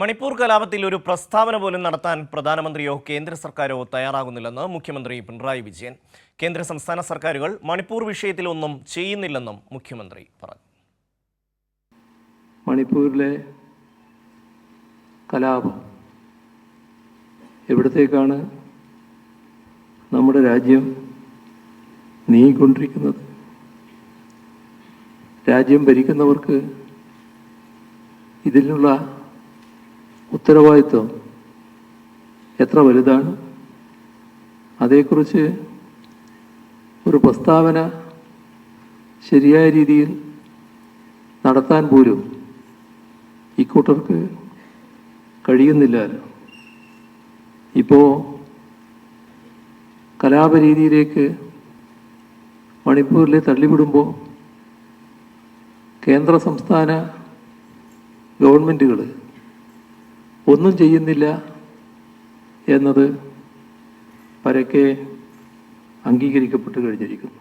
മണിപ്പൂർ കലാപത്തിൽ ഒരു പ്രസ്താവന പോലും നടത്താൻ പ്രധാനമന്ത്രിയോ കേന്ദ്ര സർക്കാരോ തയ്യാറാകുന്നില്ലെന്ന് മുഖ്യമന്ത്രി പിണറായി വിജയൻ. കേന്ദ്ര സംസ്ഥാന സർക്കാരുകൾ മണിപ്പൂർ വിഷയത്തിൽ ഒന്നും ചെയ്യുന്നില്ലെന്നും മുഖ്യമന്ത്രി പറഞ്ഞു. മണിപ്പൂരിലെ കലാപം എവിടത്തേക്കാണ് നമ്മുടെ രാജ്യം നീങ്ങിക്കൊണ്ടിരിക്കുന്നത്? രാജ്യം ഭരിക്കുന്നവർക്ക് ഇതിനുള്ള ഉത്തരവാദിത്വം എത്ര വലുതാണ്? അതേക്കുറിച്ച് ഒരു പ്രസ്താവന ശരിയായ രീതിയിൽ നടത്താൻ പോലും ഇക്കൂട്ടർക്ക് കഴിയുന്നില്ലല്ലോ. ഇപ്പോൾ കലാപരീതിയിലേക്ക് മണിപ്പൂരിലെ തള്ളിവിടുമ്പോൾ കേന്ദ്ര സംസ്ഥാന ഗവൺമെന്റുകൾ ഒന്നും ചെയ്യുന്നില്ല എന്നത് പരക്കെ അംഗീകരിക്കപ്പെട്ട് കഴിഞ്ഞിരിക്കുന്നു.